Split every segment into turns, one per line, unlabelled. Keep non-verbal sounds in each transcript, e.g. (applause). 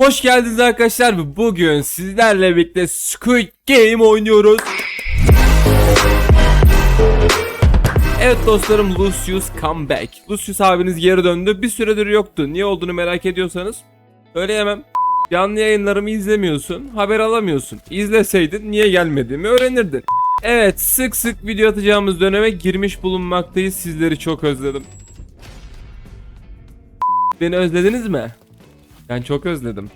Hoş geldiniz arkadaşlar. Bugün sizlerle birlikte Squid Game oynuyoruz. Evet dostlarım Lucius come back. Lucius abiniz geri döndü. Bir süredir yoktu. Niye olduğunu merak ediyorsanız söyleyemem. Canlı yayınlarımı izlemiyorsun, haber alamıyorsun. İzleseydin niye gelmediğimi öğrenirdin. Evet, sık sık video atacağımız döneme girmiş bulunmaktayız. Sizleri çok özledim. Beni özlediniz mi? Ben çok özledim.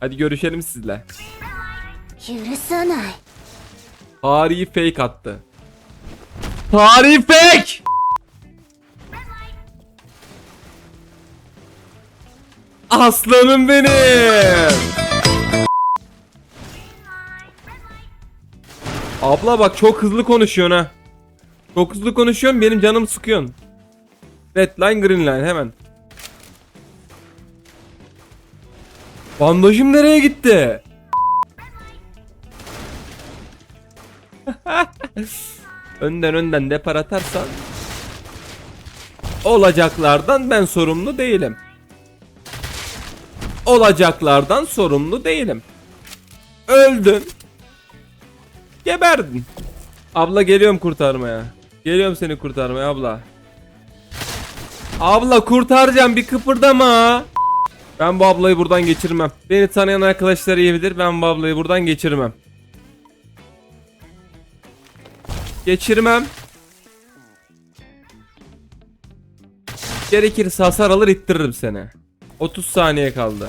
Hadi görüşelim sizle. Tarihi fake attı. Tarihi fake! Aslanım benim. Abla bak çok hızlı konuşuyorsun ha. Çok hızlı konuşuyorsun benim canım sıkıyorsun. Red line green line hemen. Bandajım nereye gitti? (laughs) önden önden depar atarsan olacaklardan ben sorumlu değilim. Olacaklardan sorumlu değilim. Öldün. Geberdin. Abla geliyorum kurtarmaya. Geliyorum seni kurtarmaya abla. Abla kurtaracağım bir kıpırdama. Ben bu ablayı buradan geçirmem. Beni tanıyan arkadaşlar iyi bilir. Ben bu ablayı buradan geçirmem. Geçirmem. Gerekirse hasar alır ittiririm seni. 30 saniye kaldı.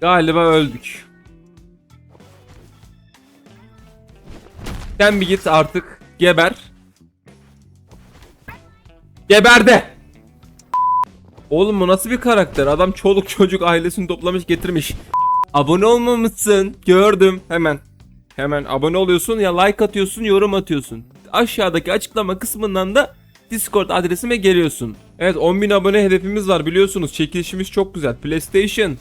Galiba öldük. Sen bir git artık. Geber. Geberdi. Oğlum bu nasıl bir karakter? Adam çoluk çocuk ailesini toplamış getirmiş. Abone olmamışsın. Gördüm. Hemen. Hemen abone oluyorsun ya like atıyorsun yorum atıyorsun. Aşağıdaki açıklama kısmından da Discord adresime geliyorsun. Evet 10.000 abone hedefimiz var biliyorsunuz. Çekilişimiz çok güzel. PlayStation.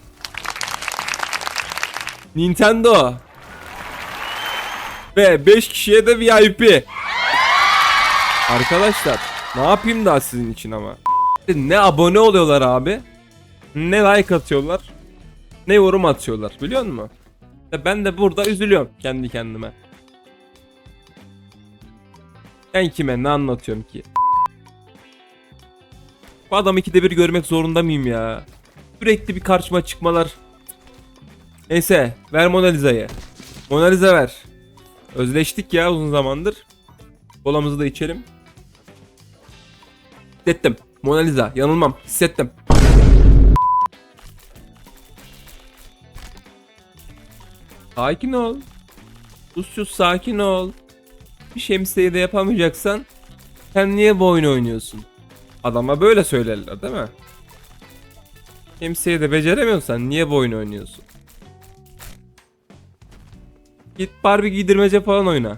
Nintendo. Ve 5 kişiye de VIP. Arkadaşlar ne yapayım daha sizin için ama. Ne abone oluyorlar abi. Ne like atıyorlar. Ne yorum atıyorlar biliyor musun? Ya Ben de burada üzülüyorum kendi kendime. Ben kime ne anlatıyorum ki? Bu adamı ikide bir görmek zorunda mıyım ya? Sürekli bir karşıma çıkmalar. Neyse ver Mona Lisa'yı. Mona Lisa ver. Özleştik ya uzun zamandır. Kolamızı da içelim. Hissettim. Mona Lisa yanılmam hissettim. Sakin ol. Sus sakin ol. Bir şemsiyeyi de yapamayacaksan sen niye bu oyunu oynuyorsun? Adama böyle söylerler değil mi? Şemsiyeyi de beceremiyorsan niye bu oyunu oynuyorsun? Git Barbie giydirmece falan oyna.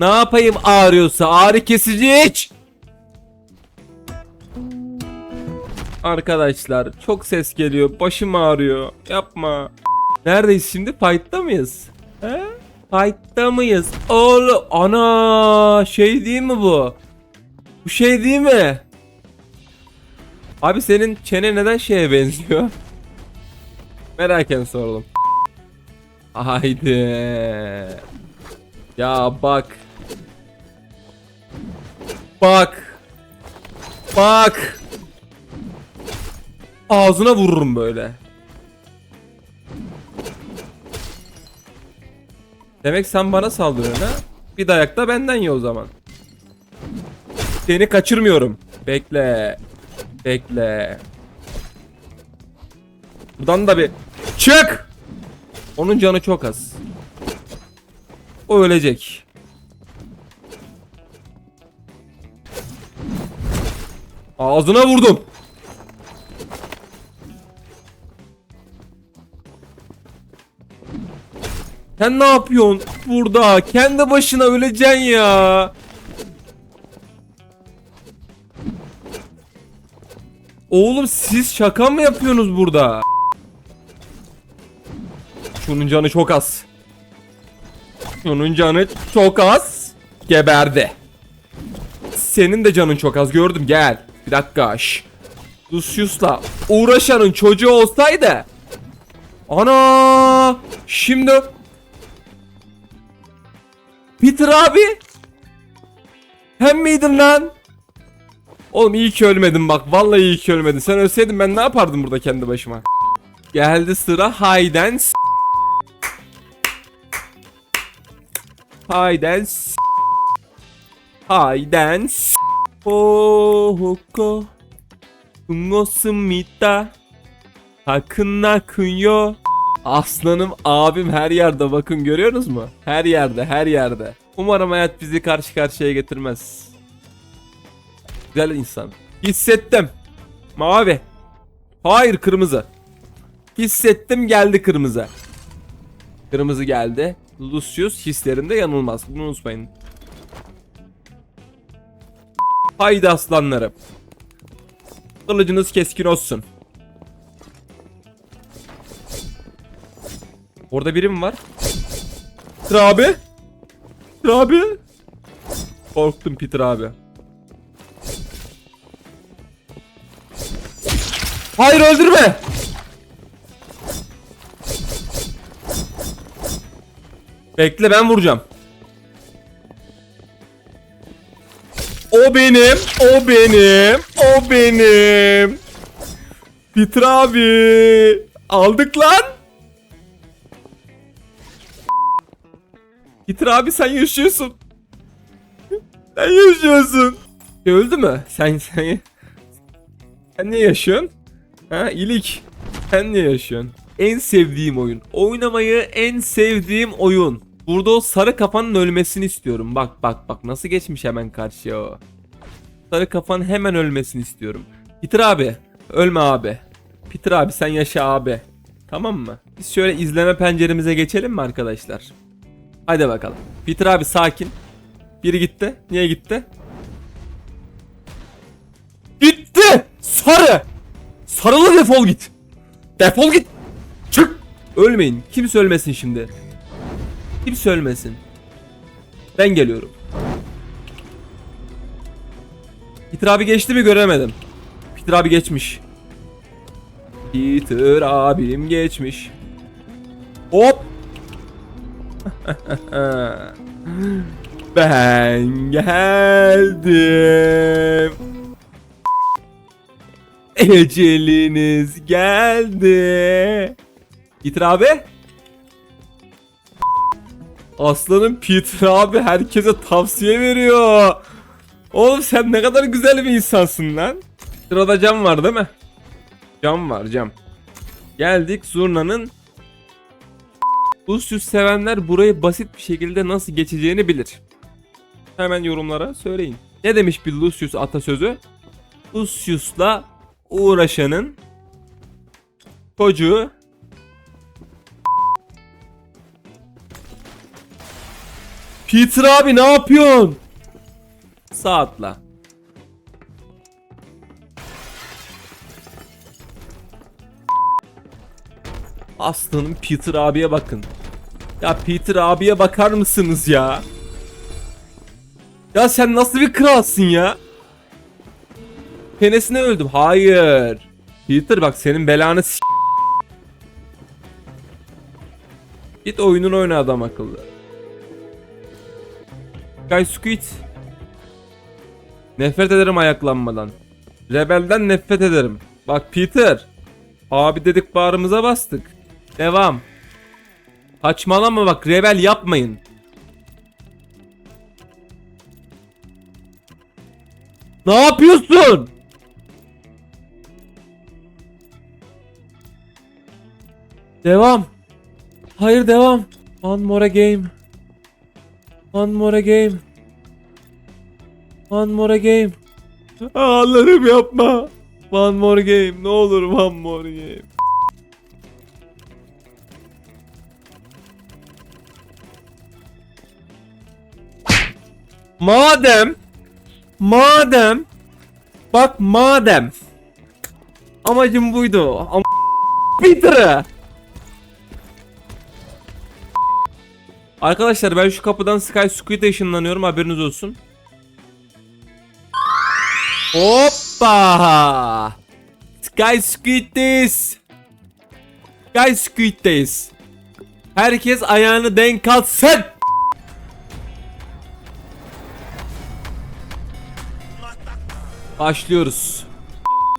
Ne yapayım ağrıyorsa ağrı kesici iç. Arkadaşlar çok ses geliyor. Başım ağrıyor. Yapma. Neredeyiz şimdi? Fight'ta mıyız? He? Fight'ta mıyız? Oğlum ana şey değil mi bu? Bu şey değil mi? Abi senin çene neden şeye benziyor? Meraken soralım. Haydi. Ya bak. Bak. Bak. Ağzına vururum böyle. Demek sen bana saldırıyorsun ha? Bir dayak da benden ye o zaman. Seni kaçırmıyorum. Bekle. Bekle. Buradan da bir çık. Onun canı çok az. O ölecek. Ağzına vurdum. Sen ne yapıyorsun burada? Kendi başına öleceksin ya. Oğlum siz şaka mı yapıyorsunuz burada? Şunun canı çok az. Şunun canı çok az. Geberdi. Senin de canın çok az gördüm gel. Bir dakika. Şş. Lucius'la uğraşanın çocuğu olsaydı. Ana! Şimdi Peter abi Hem miydin lan? Oğlum iyi ki ölmedin bak. Vallahi iyi ki ölmedin. Sen ölseydin ben ne yapardım burada kendi başıma? Geldi sıra Hayden Hayden Hayden s- Ohoko Ngosumita Akın akıyor Aslanım abim her yerde bakın görüyorsunuz mu? Her yerde her yerde. Umarım hayat bizi karşı karşıya getirmez. Güzel insan. Hissettim. Mavi. Hayır kırmızı. Hissettim geldi kırmızı. Kırmızı geldi. Lucius hislerinde yanılmaz. Bunu unutmayın. Haydi aslanlarım. Kılıcınız keskin olsun. Orada biri mi var? Peter abi. Peter abi. Korktum Peter abi. Hayır öldürme. Bekle ben vuracağım. O benim, o benim, o benim. Peter abi. Aldık lan. Peter abi sen yaşıyorsun. Sen yaşıyorsun. E, Öldü mü? Sen sen sen ne yaşıyorsun? Ha ilik. Sen ne yaşıyorsun? En sevdiğim oyun. Oynamayı en sevdiğim oyun. Burada o sarı kafanın ölmesini istiyorum. Bak bak bak nasıl geçmiş hemen karşıya o. Sarı kafanın hemen ölmesini istiyorum. Peter abi. Ölme abi. Peter abi sen yaşa abi. Tamam mı? Biz şöyle izleme penceremize geçelim mi arkadaşlar? Hadi bakalım. Peter abi sakin. Biri gitti. Niye gitti? Gitti! Sarı! Sarılı defol git. Defol git. Çık. Ölmeyin. Kimse ölmesin şimdi. Kimse ölmesin. Ben geliyorum. Peter abi geçti mi göremedim. Peter abi geçmiş. Peter abim geçmiş. Hop. (laughs) ben geldim. Eceliniz geldi. Peter abi. Aslanım Peter abi herkese tavsiye veriyor. Oğlum sen ne kadar güzel bir insansın lan. Sırada cam var değil mi? Cam var cam. Geldik Zurna'nın Lucius sevenler burayı basit bir şekilde nasıl geçeceğini bilir. Hemen yorumlara söyleyin. Ne demiş bir Lucius atasözü? Lucius'la uğraşanın çocuğu Peter abi ne yapıyorsun? Sağ atla. Aslanım Peter abiye bakın. Ya Peter abiye bakar mısınız ya? Ya sen nasıl bir kralsın ya? Penesine öldüm. Hayır. Peter bak senin belanı s- Git oyunun oyna adam akıllı. Sky Squid. Nefret ederim ayaklanmadan. Rebelden nefret ederim. Bak Peter. Abi dedik bağrımıza bastık. Devam. Saçmalama bak rebel yapmayın. Ne yapıyorsun? Devam. Hayır devam. One more game. One more game. One more game. Allah'ım yapma. One more game. Ne olur one more game. Madem Madem Bak madem Amacım buydu Am Peter'ı Arkadaşlar ben şu kapıdan Sky Squid'e ışınlanıyorum haberiniz olsun. Hoppa! Guys Squid'deyiz. Guys Squid'deyiz. Herkes ayağını denk alsın. Başlıyoruz.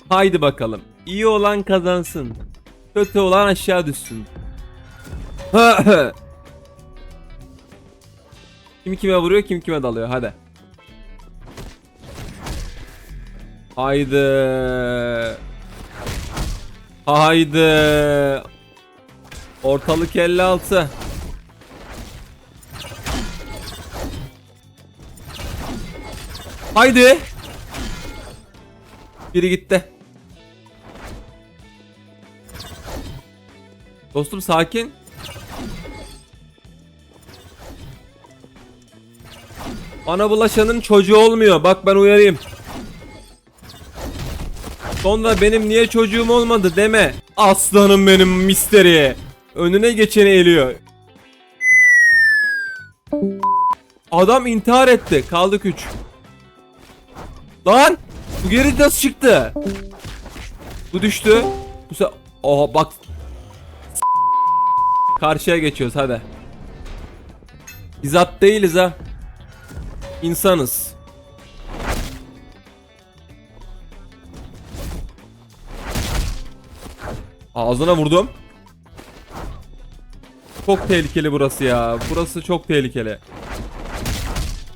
Haydi bakalım. İyi olan kazansın. Kötü olan aşağı düşsün. (laughs) kim kime vuruyor, kim kime dalıyor. Hadi. Haydi. Haydi. Ortalık 56. Haydi. Biri gitti. Dostum sakin. Bana bulaşanın çocuğu olmuyor. Bak ben uyarayım. Sonra benim niye çocuğum olmadı deme. Aslanım benim misteri. Önüne geçeni eliyor. Adam intihar etti. Kaldık 3. Lan! Bu geri nasıl çıktı? Bu düştü. Bu se Oha bak. Karşıya geçiyoruz hadi. Biz at değiliz ha. İnsanız. Ağzına vurdum. Çok tehlikeli burası ya. Burası çok tehlikeli.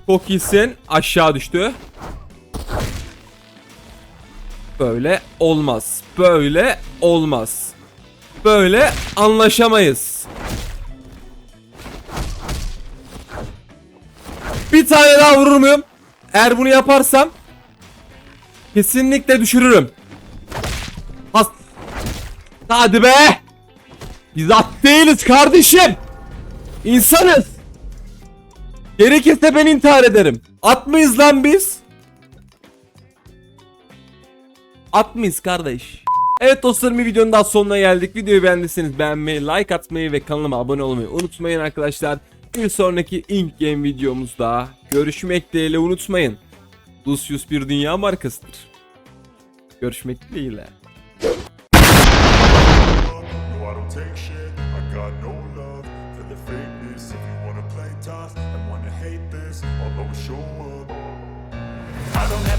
Çok iyisin. Aşağı düştü. Böyle olmaz. Böyle olmaz. Böyle anlaşamayız. Bir tane daha vurur muyum? Eğer bunu yaparsam kesinlikle düşürürüm. Has Hadi be! Biz at değiliz kardeşim. İnsanız. Gerekirse ben intihar ederim. At mıyız lan biz? At mıyız kardeş? Evet dostlarım bir videonun daha sonuna geldik. Videoyu beğendiyseniz beğenmeyi, like atmayı ve kanalıma abone olmayı unutmayın arkadaşlar. Bir sonraki Ink Game videomuzda görüşmek dileğiyle unutmayın. Lucius bir dünya markasıdır. Görüşmek dileğiyle.